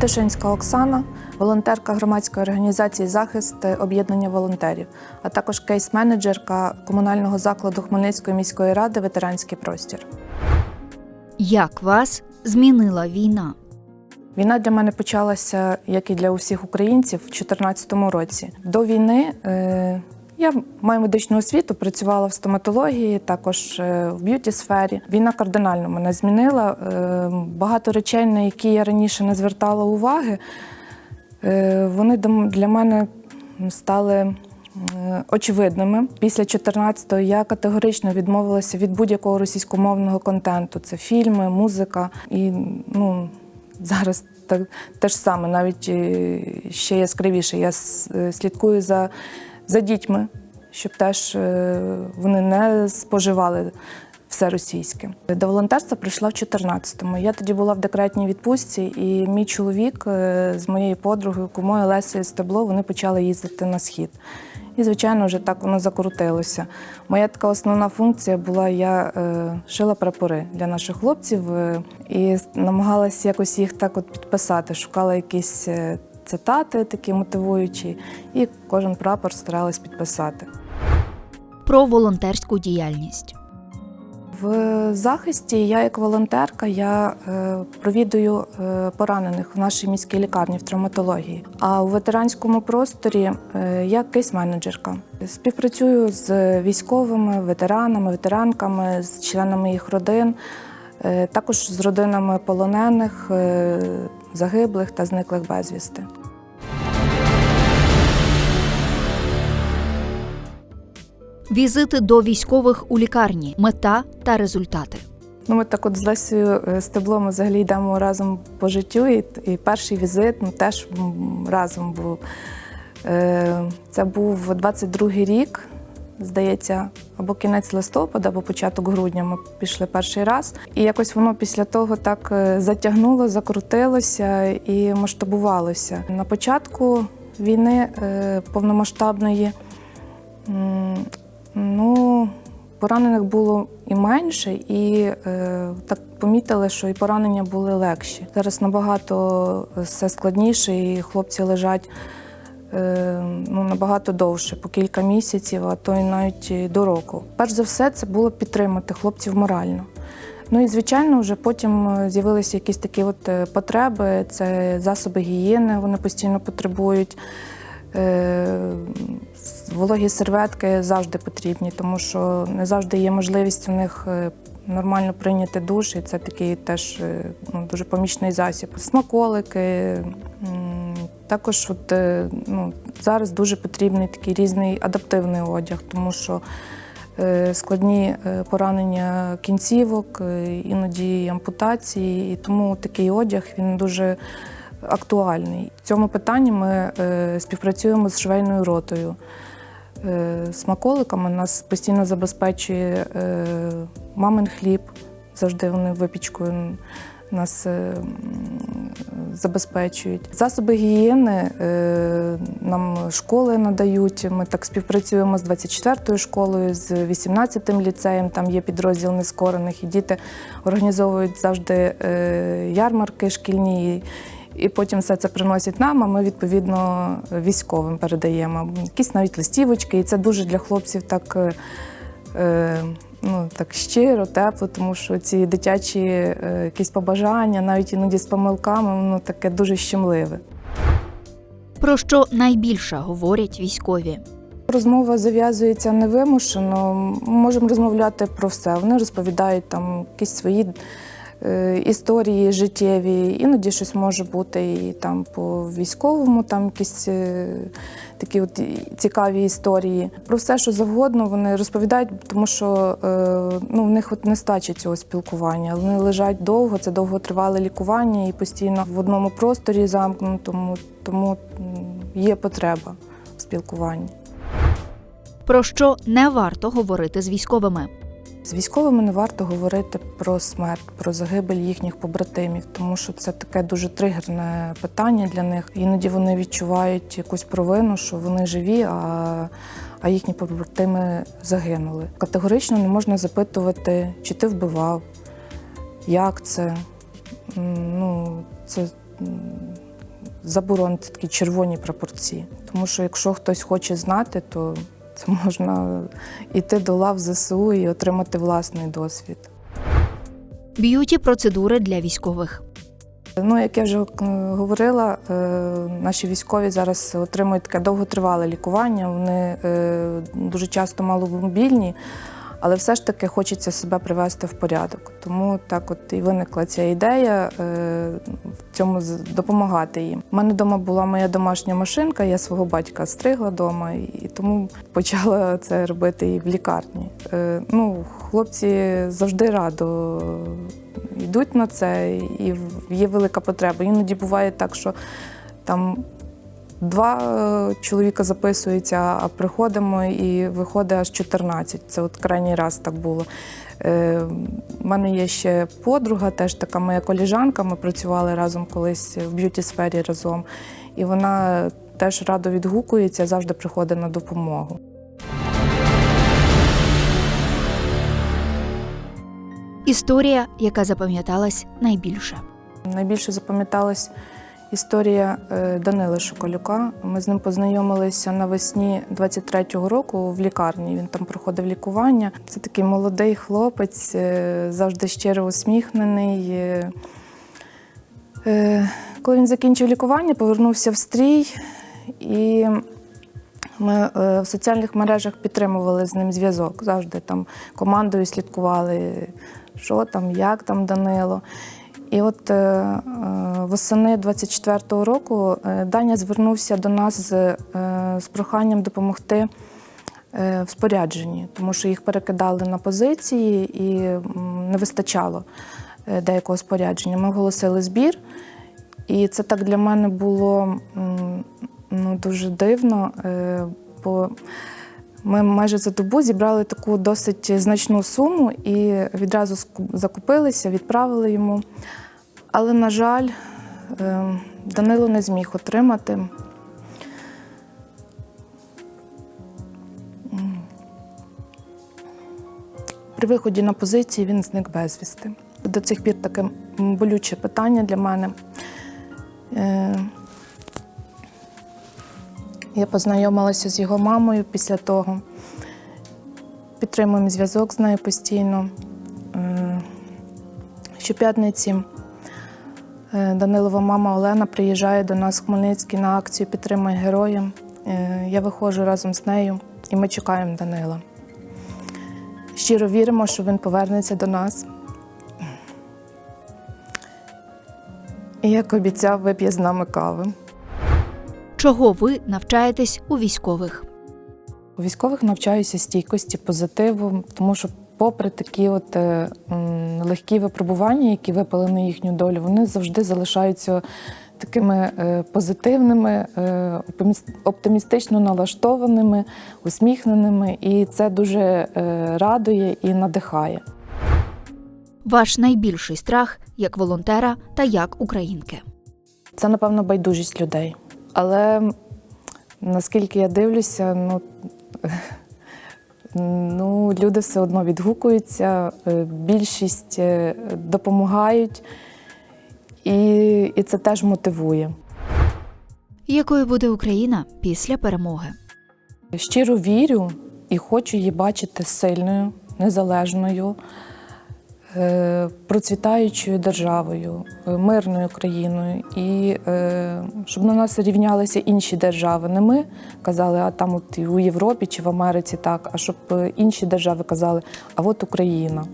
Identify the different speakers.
Speaker 1: Тишинська Оксана, волонтерка громадської організації Захист об'єднання волонтерів, а також кейс-менеджерка комунального закладу Хмельницької міської ради Ветеранський простір.
Speaker 2: Як вас змінила війна?
Speaker 1: Війна для мене почалася, як і для усіх українців, в 2014 році. До війни е, я маю медичну освіту, працювала в стоматології, також е, в б'юті сфері. Війна кардинально мене змінила. Е, багато речей, на які я раніше не звертала уваги, е, вони для мене стали. Очевидними після 14-го я категорично відмовилася від будь-якого російськомовного контенту. Це фільми, музика і ну зараз так те ж саме, навіть ще яскравіше. Я слідкую за, за дітьми, щоб теж е, вони не споживали все російське. До волонтерства прийшла в 14-му. Я тоді була в декретній відпустці, і мій чоловік е, з моєю подругою, кумою Лесею Стебло, вони почали їздити на схід. І, звичайно, вже так воно закрутилося. Моя така основна функція була: я е, шила прапори для наших хлопців е, і намагалася якось їх так от підписати. Шукала якісь е, цитати, такі мотивуючі, і кожен прапор старалась підписати.
Speaker 2: Про волонтерську діяльність.
Speaker 1: В захисті я як волонтерка я е, провідую е, поранених в нашій міській лікарні в травматології. А у ветеранському просторі е, я кейс-менеджерка. Співпрацюю з військовими, ветеранами, ветеранками, з членами їх родин, також з родинами полонених, загиблих та зниклих безвісти.
Speaker 2: Візити до військових у лікарні, мета та результати.
Speaker 1: Ну, ми так от з Лесею е, Стеблом взагалі йдемо разом по життю, і, і перший візит ну, теж разом був. Е, Це був 22-й рік, здається, або кінець листопада, або початок грудня ми пішли перший раз. І якось воно після того так е, затягнуло, закрутилося і масштабувалося. На початку війни повномасштабної. Ну, поранених було і менше, і е, так помітили, що і поранення були легші. Зараз набагато все складніше, і хлопці лежать е, ну, набагато довше, по кілька місяців, а то й навіть до року. Перш за все, це було підтримати хлопців морально. Ну і звичайно, вже потім е, з'явилися якісь такі от е, потреби, це засоби гігієни, вони постійно потребують. Е, Вологі серветки завжди потрібні, тому що не завжди є можливість у них е, нормально прийняти душ, і це такий теж е, ну, дуже помічний засіб. Смаколики. Також от, ну, зараз дуже потрібний такий різний адаптивний одяг, тому що складні поранення кінцівок, іноді ампутації, і тому такий одяг він дуже актуальний. В цьому питанні ми е, співпрацюємо з швейною ротою. Е, Смаколиками нас постійно забезпечує е, мамин хліб, завжди вони випічкою нас забезпечують. Засоби гігієни нам школи надають. Ми так співпрацюємо з 24-ю школою, з 18-м ліцеєм. Там є підрозділ нескорених, і діти організовують завжди ярмарки шкільні. І потім все це приносять нам, а ми відповідно військовим передаємо. Якісь навіть листівочки, і це дуже для хлопців так, е, е, ну, так щиро, тепло, тому що ці дитячі е, якісь побажання, навіть іноді з помилками, воно таке дуже щемливе.
Speaker 2: Про що найбільше говорять військові?
Speaker 1: Розмова зав'язується невимушено. Ми можемо розмовляти про все. Вони розповідають там якісь свої історії життєві. Іноді щось може бути і там по військовому, там якісь е, такі от цікаві історії. Про все, що завгодно, вони розповідають, тому що е, ну, в них от нестача цього спілкування. Вони лежать довго, це довготривале лікування і постійно в одному просторі замкнутому, тому є потреба в спілкуванні.
Speaker 2: Про що не варто говорити з військовими?
Speaker 1: З військовими не варто говорити про смерть, про загибель їхніх побратимів, тому що це таке дуже тригерне питання для них. Іноді вони відчувають якусь провину, що вони живі, а, а їхні побратими загинули. Категорично не можна запитувати, чи ти вбивав, як це. Ну, це м, заборонено такі червоні прапорці. Тому що якщо хтось хоче знати, то це можна йти до лав ЗСУ і отримати власний досвід.
Speaker 2: Б'юті процедури для військових.
Speaker 1: Ну, як я вже е, говорила, е, наші військові зараз отримують таке довготривале лікування. Вони е, дуже часто маломобільні, але все ж таки хочеться себе привести в порядок. Тому так от і виникла ця ідея е, в цьому допомагати їм. У мене вдома була моя домашня машинка, я свого батька стригла вдома, і тому почала це робити і в лікарні. Е, Ну, хлопці завжди радо йдуть на це, і є велика потреба. Іноді буває так, що там два е, чоловіка записуються, а приходимо і виходить аж 14. Це от крайній раз так було. Е, У мене є ще подруга, теж така моя коліжанка. Ми працювали разом колись в б'юті-сфері разом. І вона теж радо відгукується, завжди приходить на допомогу.
Speaker 2: Історія, яка запам'яталась найбільше.
Speaker 1: Найбільше запам'яталась історія е, Данили Шоколюка. Ми з ним познайомилися навесні 23-го року в лікарні. Він там проходив лікування. Це такий молодий хлопець, е, завжди щиро усміхнений. Е, Коли він закінчив лікування, повернувся в стрій і. Ми в соціальних мережах підтримували з ним зв'язок. Завжди там командою слідкували, що там, як там Данило. І от восени 24-го року е, Даня звернувся до нас з, е, з проханням допомогти е, в спорядженні, тому що їх перекидали на позиції і не вистачало деякого спорядження. Ми оголосили збір, і це так для мене було ну, дуже дивно, бо ми майже за добу зібрали таку досить значну суму і відразу закупилися, відправили йому. Але, на жаль, Данило не зміг отримати. При виході на позиції він зник безвісти. До цих пір таке болюче питання для мене. Е, Я познайомилася з його мамою після того. Підтримуємо зв'язок з нею постійно. Е, Щоп'ятниці Данилова мама Олена приїжджає до нас в Хмельницький на акцію Підтримай героя. Е, Я виходжу разом з нею і ми чекаємо Данила. Щиро віримо, що він повернеться до нас. І як обіцяв, вип'є з нами кави.
Speaker 2: Чого ви навчаєтесь у військових?
Speaker 1: У військових навчаюся стійкості, позитиву, тому що, попри такі от е, легкі випробування, які випали на їхню долю, вони завжди залишаються такими е, позитивними, е, оптимістично налаштованими, усміхненими, і це дуже радує і надихає.
Speaker 2: Ваш найбільший страх як волонтера та як українки.
Speaker 1: Це, напевно, байдужість людей. Але наскільки я дивлюся, ну, ну люди все одно відгукуються, е, більшість е, допомагають, і, і це теж мотивує.
Speaker 2: Якою буде Україна після перемоги?
Speaker 1: Щиро вірю і хочу її бачити сильною, незалежною, процвітаючою державою, е, мирною країною. І е, щоб на нас рівнялися інші держави. Не ми казали, а там от у Європі чи в Америці так, а щоб е, інші держави казали, а от Україна.